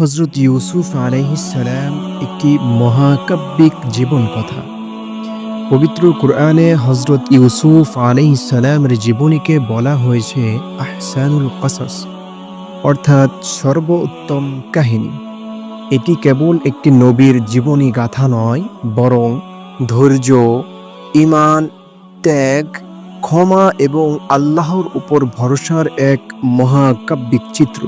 হজরত ইউসুফ আলাইহিসালাম একটি মহাকাব্যিক জীবন কথা। পবিত্র কোরআনে হজরত ইউসুফ আলাইহিসালামের জীবনীকে বলা হয়েছে আহসানুল কসস, অর্থাৎ সর্বোত্তম কাহিনী। এটি কেবল একটি নবীর জীবনী গাথা নয়, বরং ধৈর্য ইমান ত্যাগ, ক্ষমা এবং আল্লাহর উপর ভরসার এক মহাকাব্যিক চিত্র।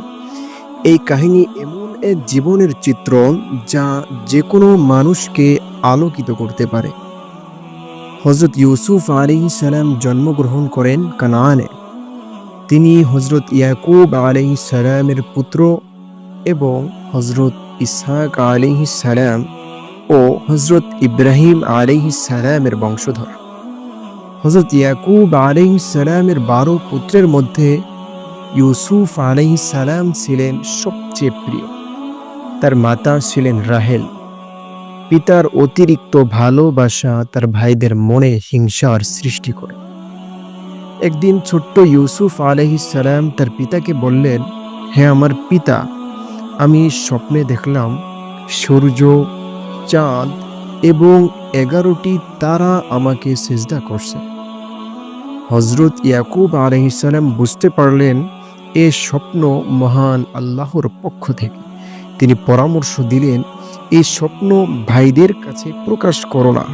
এই কাহিনী এমন এক জীবনের চিত্রণ যা যে কোনো মানুষকে আলোকিত করতে পারে। হজরত ইউসুফ আলী সালাম জন্মগ্রহণ করেন কানানে। তিনি হজরত ইয়াকুব আলী সালামের পুত্র এবং হজরত ইসহাক আলী সালাম ও হজরত ইব্রাহিম আলী সালামের বংশধর। হজরত ইয়াকুব আলী সালামের বারো পুত্রের মধ্যে ইউসুফ আলাই সালাম ছিলেন সবচেয়ে প্রিয়। তার মাতা ছিলেন রাহেল। পিতার অতিরিক্ত ভালোবাসা তার ভাইদের মনে হিংসার সৃষ্টি করে। একদিন ছোট্ট ইউসুফ সালাম তার পিতাকে বললেন, হে আমার পিতা, আমি স্বপ্নে দেখলাম সূর্য, চাঁদ এবং এগারোটি তারা আমাকে সেজদা করছে। হজরত ইয়াকুব আলহিসাল্লাম বুঝতে পারলেন, এ স্বপ্ন মহান আল্লাহর পক্ষ থেকে। তিনি পরামর্শ দিলেন, এই স্বপ্ন ভাইদের কাছে প্রকাশ করো না।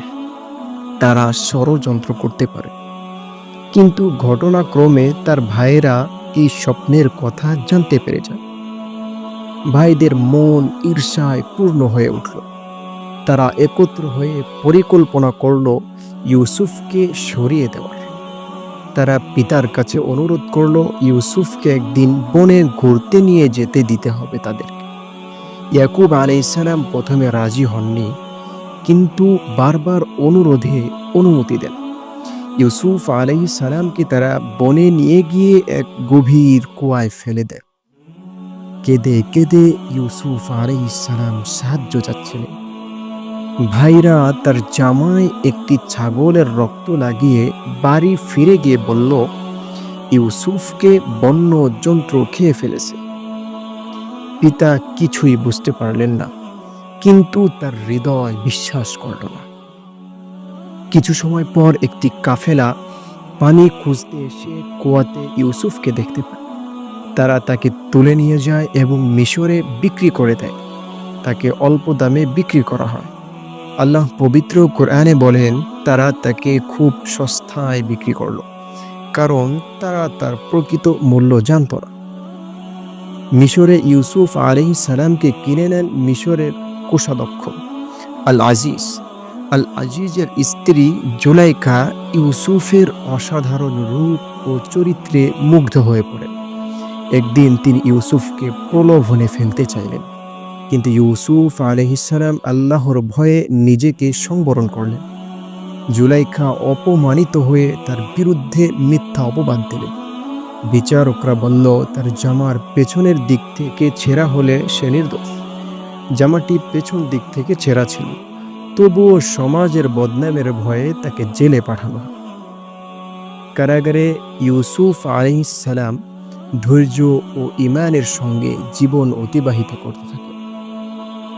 তারা ষড়যন্ত্র করতে পারে। কিন্তু ঘটনাক্রমে তার ভাইয়েরা এই স্বপ্নের কথা জানতে পেরে যায়। ভাইদের মন ঈর্ষায় পূর্ণ হয়ে উঠল। তারা একত্র হয়ে পরিকল্পনা করল ইউসুফকে সরিয়ে দেওয়ার। তারা পিতার কাছে অনুরোধ করল, ইউসুফকে একদিন বনে ঘুরতে নিয়ে যেতে দিতে হবে তাদেরকে। ইয়াকুব আলাইসালাম প্রথমে রাজি হননি, কিন্তু বারবার অনুরোধে অনুমতি দেন। ইউসুফ আলাই সালামকে তারা বনে নিয়ে গিয়ে এক গভীর কুয়ায় ফেলে দেন। কেঁদে কেঁদে ইউসুফ আলাই সালাম সাহায্য চাচ্ছিলেন। ভাইরা তার জামায় একটি ছাগলের রক্ত লাগিয়ে বাড়ি ফিরে গিয়ে বলল, ইউসুফকে বন্য যন্ত্র খেয়ে ফেলেছে। পিতা কিছুই বুঝতে পারলেন না, কিন্তু তার হৃদয় বিশ্বাস করল না। কিছু সময় পর একটি কাফেলা পানি খুঁজতে এসে কুয়াতে ইউসুফকে দেখতে পায়। তারা তাকে তুলে নিয়ে যায় এবং মিশরে বিক্রি করে দেয়। তাকে অল্প দামে বিক্রি করা হয়। আল্লাহ পবিত্র কোরআনে বলেন, তারা তাকে খুব সস্তায় বিক্রি করল, কারণ তারা তার প্রকৃত মূল্য জানত না। মিশরে ইউসুফ আলহ সালামকে কিনে নেন মিশরের কোষাধ্যক্ষ। আল আজিজ আল আজিজের স্ত্রী জুলাইকা ইউসুফের অসাধারণ রূপ ও চরিত্রে মুগ্ধ হয়ে পড়েন। একদিন তিনি ইউসুফকে প্রলোভনে ফেলতে চাইলেন, কিন্তু ইউসুফ আলহিসাল্লাম আল্লাহর ভয়ে নিজেকে সংবরণ করলেন। জুলাইখা অপমানিত হয়ে তার বিরুদ্ধে মিথ্যা অপবাদ দিলেন। বিচারকরা বলল, তার জামার পেছনের দিক থেকে ছেঁড়া হলে সে নির্দোষ। জামাটি পেছন দিক থেকে ছেঁড়া ছিল। তবুও সমাজের বদনামের ভয়ে তাকে জেলে পাঠানো হয়। কারাগারে ইউসুফ আলহিসাল্লাম ধৈর্য ও ইমানের সঙ্গে জীবন অতিবাহিত করতে থাকে।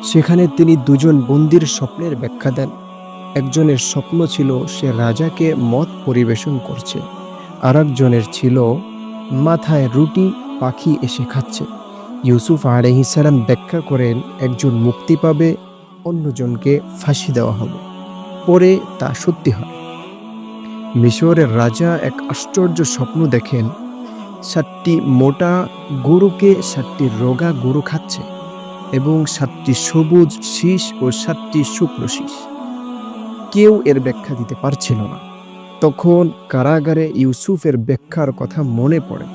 সেখানে তিনি দুজন বন্দির স্বপ্নের ব্যাখ্যা দেন। একজনের স্বপ্ন ছিল সে রাজাকে মত পরিবেশন করছে আর ছিল মাথায় রুটি পাখি এসে খাচ্ছে। ইউসুফ আলহিসাল্লাম ব্যাখ্যা করেন, একজন মুক্তি পাবে, অন্যজনকে ফাঁসি দেওয়া হবে। পরে তা সত্যি হয়। মিশরের রাজা এক আশ্চর্য স্বপ্ন দেখেন, সাতটি মোটা গরুকে সাতটি রোগা গরু খাচ্ছে এবং সাতটি সবুজ শীষ ও সাতটি শুকনো শীষ। কেউ এর ব্যাখ্যা দিতে পারছিল না। তখন কারাগারে ইউসুফের ব্যাখ্যার কথা মনে পড়ে।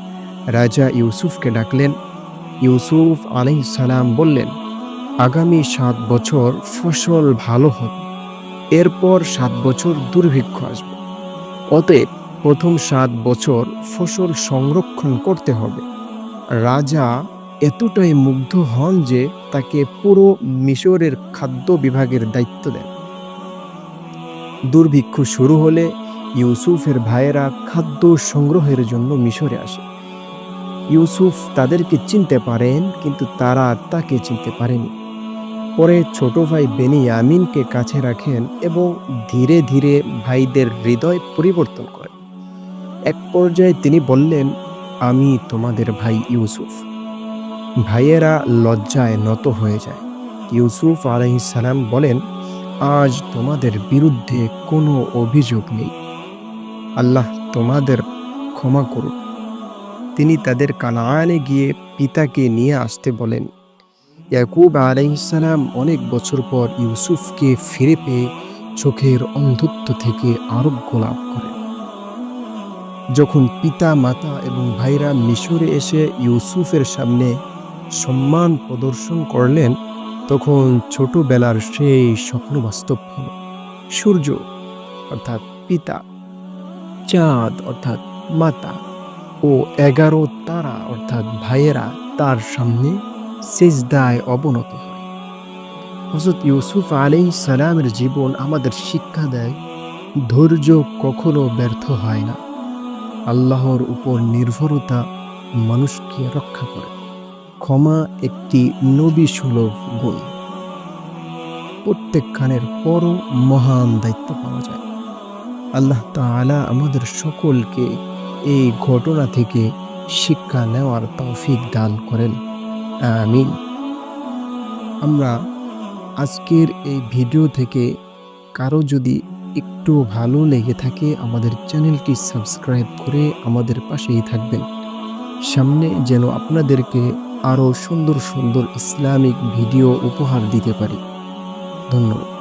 রাজা ইউসুফকে ডাকলেন, ইউসুফ আলি সালাম বললেন, আগামী সাত বছর ফসল ভালো হবে, এরপর সাত বছর দুর্ভিক্ষ আসবে। অতএব প্রথম সাত বছর ফসল সংরক্ষণ করতে হবে। রাজা এতটাই মুগ্ধ হন যে তাকে পুরো মিশরের খাদ্য বিভাগের দায়িত্ব দেন। দুর্ভিক্ষ শুরু হলে ইউসুফের ভাইয়েরা খাদ্য সংগ্রহের জন্য মিশরে আসে। ইউসুফ তাদেরকে চিনতে পারেন, কিন্তু তারা তাকে চিনতে পারেনি। পরে ছোট ভাই বেনিয়ামিনকে কাছে রাখেন এবং ধীরে ধীরে ভাইদের হৃদয় পরিবর্তন করেন। এক পর্যায়ে তিনি বললেন, আমি তোমাদের ভাই ইউসুফ। ভাইয়েরা লজ্জায় নত হয়ে যায়। ইউসুফ আলাইসালাম বলেন, আজ তোমাদের বিরুদ্ধে কোনো অভিযোগ নেই। আল্লাহ তোমাদের ক্ষমা করুন তিনি তাদের কানায়ানে গিয়ে পিতাকে নিয়ে আসতে বলেন। ইয়াকুব আলাইসালাম অনেক বছর পর ইউসুফকে ফিরে পেয়ে চোখের অন্ধত্ব থেকে আরোগ্য লাভ করেন। যখন পিতা, মাতা এবং ভাইরা মিশরে এসে ইউসুফের সামনে সম্মান প্রদর্শন করলেন, তখন ছোটবেলার সেই স্বপ্ন বাস্তব হল সূর্য, অর্থাৎ পিতা। চাঁদ, অর্থাৎ মাতা, ও এগারো তারা, অর্থাৎ ভাইয়েরা, তার সামনে সেজদায় অবনত হয়। হজরত ইউসুফ আলাই সালামের জীবন আমাদের শিক্ষা দেয়, ধৈর্য কখনো ব্যর্থ হয় না। আল্লাহর উপর নির্ভরতা মানুষকে রক্ষা করে। ক্ষমা একটি নবী সুলভ গুণ। প্রত্যেক খানের পরও মহান দায়িত্ব পাওয়া যায়। আল্লাহ তাআলা আমাদের সকলকে এই ঘটনা থেকে শিক্ষা নেওয়ার তৌফিক দান করেন। আমিন। আমরা আজকের এই ভিডিও থেকে কারও যদি একটু ভালো লেগে থাকে, আমাদের চ্যানেলটি সাবস্ক্রাইব করে আমাদের পাশেই থাকবেন। সামনে যেন আপনাদেরকে আরও সুন্দর সুন্দর ইসলামিক ভিডিও উপহার দিতে পারি। ধন্যবাদ।